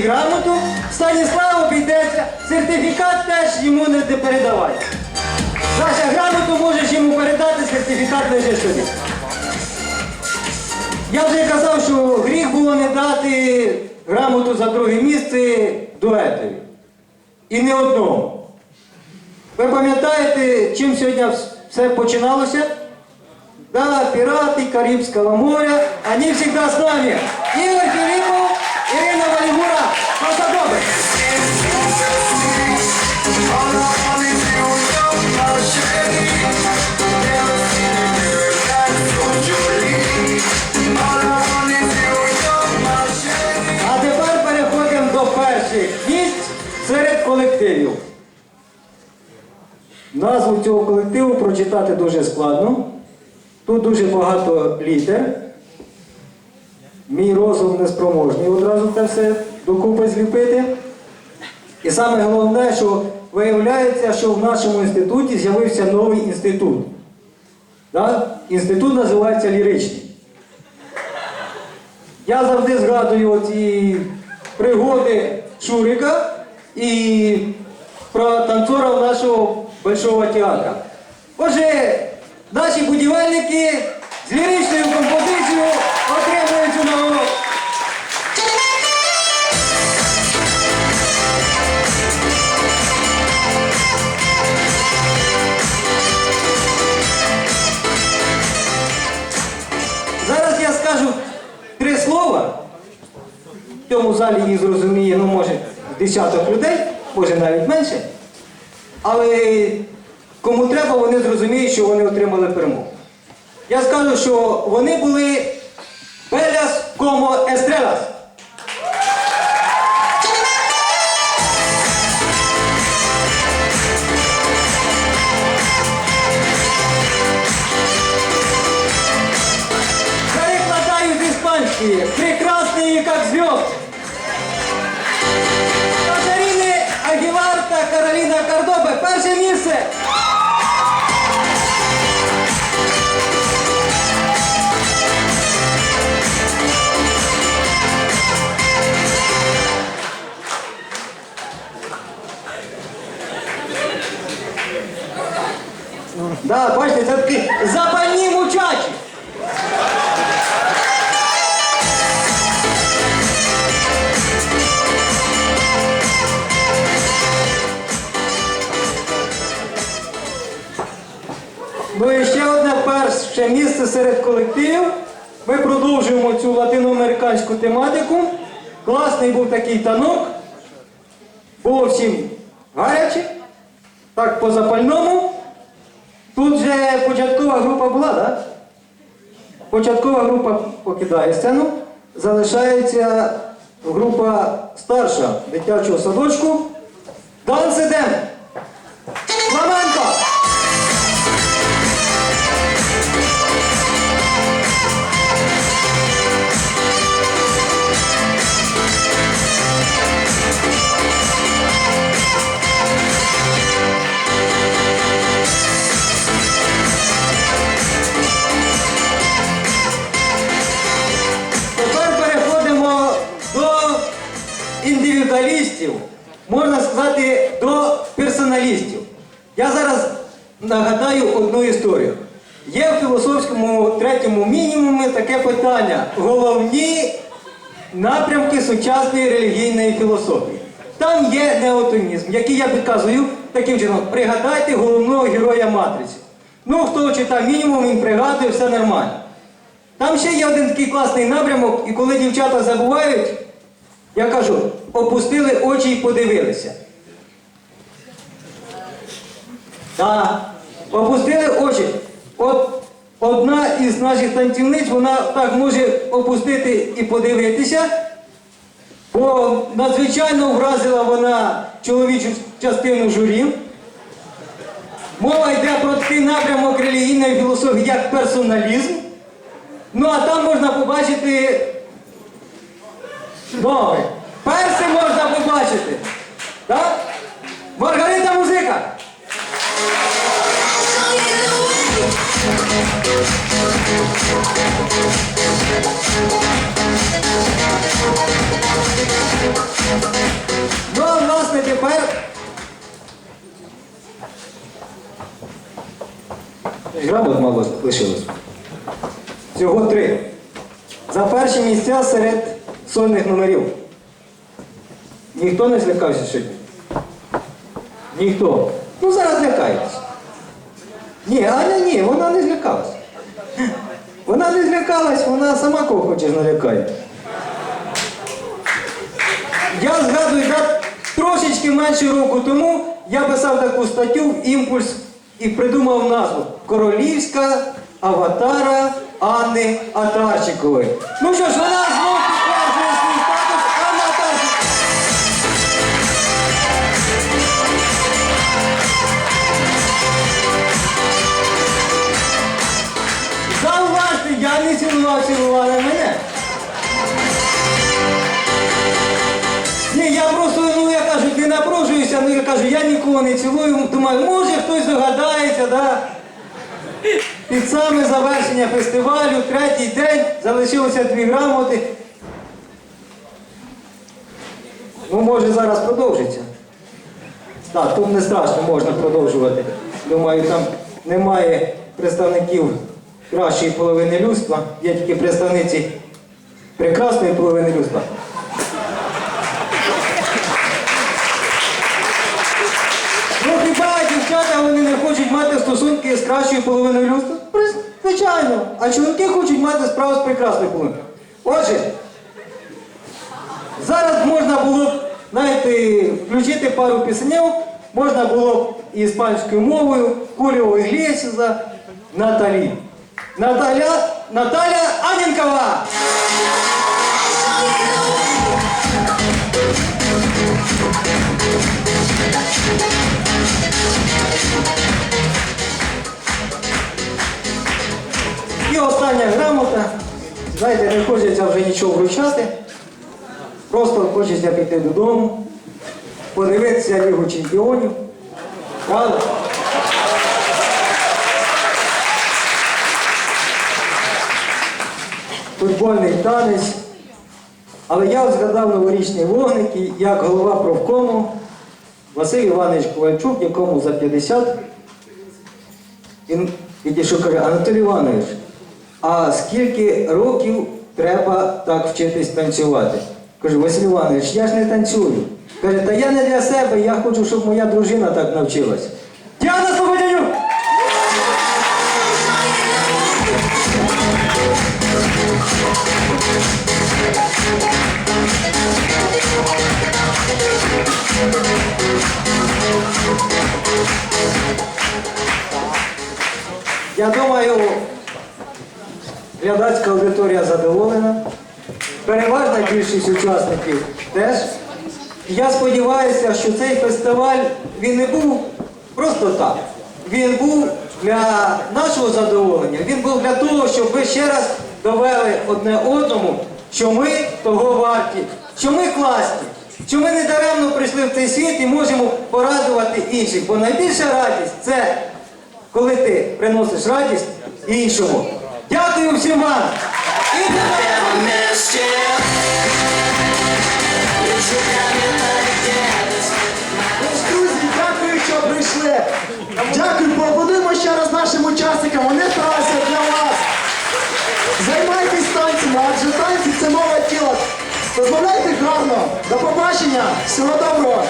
грамоту, Станіславу підеться, сертифікат теж йому не передавай. Саша, грамоту можеш йому передати, сертифікат лежить собі. Я вже казав, що гріх було не дати грамоту за друге місце дуетові. І не одному. Ви пам'ятаєте, чим сьогодні все починалося? Да, пираты Карибского моря, они всегда с нами. Ирина Добрый. А тепер переходимо до перших місць серед колективів. Назву цього колективу прочитати дуже складно. Тут дуже багато літер. Мій розум неспроможний одразу це все докупи зліпити. І саме головне, що виявляється, що в нашому інституті з'явився новий інститут. Да? Інститут називається ліричний. Я завжди згадую ці пригоди Шурика і про танцора нашого Большого театру. Отже, наші будівельники з ліричною композицією В цьому залі їх зрозуміє, ну, може, десяток людей, може навіть менше. Але кому треба, вони зрозуміють, що вони отримали перемогу. Я скажу, що вони були Беляс como Естрелас. Перекладаю з іспанської. Та Кароліна Кардобе. Перше місце. Да, бачите, це такі запальні перше місце серед колективів. Ми продовжуємо цю латиноамериканську тематику. Класний був такий танок. Було всім гаряче. Так, по запальному. Тут вже початкова група була, так? Початкова група покидає сцену. Залишається група старша дитячого садочку. Дансидем! Персоналістів. Я зараз нагадаю одну історію. Є в філософському третьому мінімумі таке питання: головні напрямки сучасної релігійної філософії. Там є неотомізм, який я підказую таким чином. Пригадайте головного героя матриці. Ну, хто читав мінімум, він пригадує, все нормально. Там ще є один такий класний напрямок, і коли дівчата забувають, я кажу, опустили очі і подивилися. Так, опустили очі. От одна із наших танцівниць, вона так може опустити і подивитися, бо надзвичайно вразила вона чоловічу частину журі. Мова йде про такий напрямок релігійної філософії, як персоналізм. Ну а там можна побачити нове. Перше можна побачити. Так? Маргарита Ну, а власне тепер. Грамот, мало лишилось. Всього три. За перші місця серед сольних номерів. Ніхто не злякався сьогодні? Ніхто. Ну зараз злякається. Ні, Аня ні, вона не злякалася. Вона вона сама кого хочеш налякає. Я згадую, так трошечки менше року тому я писав таку статтю в імпульс і придумав назву Королівська аватара Анни Атарчикової. Ну що ж, вона не цілував, цілували мене. Ні, я просто, ну я кажу, не напружуюся, ну я кажу, я нікого не цілую. Думаю, може хтось догадається, да? Під саме завершення фестивалю, третій день, залишилося дві грамоти. Ну, може, зараз продовжиться. Так, тут не страшно, можна продовжувати. Думаю, там немає представників кращої половини людства, є тільки представниці прекрасної половини людства. Ну хіба дівчата вони не хочуть мати стосунки з кращою половиною людства? Звичайно. А чоловіки хочуть мати справу з прекрасною половиною. Отже, зараз можна було б, знаєте, включити пару пісенів, можна було б іспанською мовою, Куліо Іглесіса, Наталі. Наталя, Наталя Анінкова! І остання грамота. Знаєте, не хочеться вже нічого вручати. Просто хочеться піти додому, подивитися Лігу чемпіонів. Правда? Футбольний танець. Але я згадав новорічні вогники, як голова профкому Василь Іванович Ковальчук, якому за 50 він підійшов каже, Анатолій Іванович, а скільки років треба так вчитись танцювати? Кажу, Василь Іванович, я ж не танцюю. Каже, та я не для себе, я хочу, щоб моя дружина так навчилась. Я думаю, глядацька аудиторія задоволена. Переважна більшість учасників теж. Я сподіваюся, що цей фестиваль він не був просто так. Він був для нашого задоволення, він був для того, щоб ви ще раз довели одне одному, що ми того варті, що ми класні, що ми не даремно прийшли в цей світ і можемо порадувати інших. Бо найбільша радість це коли ти приносиш радість іншому. Дякую всім вам! Друзі, дякую, що прийшли. Дякую, поаплодуємо ще раз нашим учасникам. Вони старалися для вас. Займайтесь танцями, адже танці це мова тіла. Розмовляйте гарно. До побачення. Всього доброго.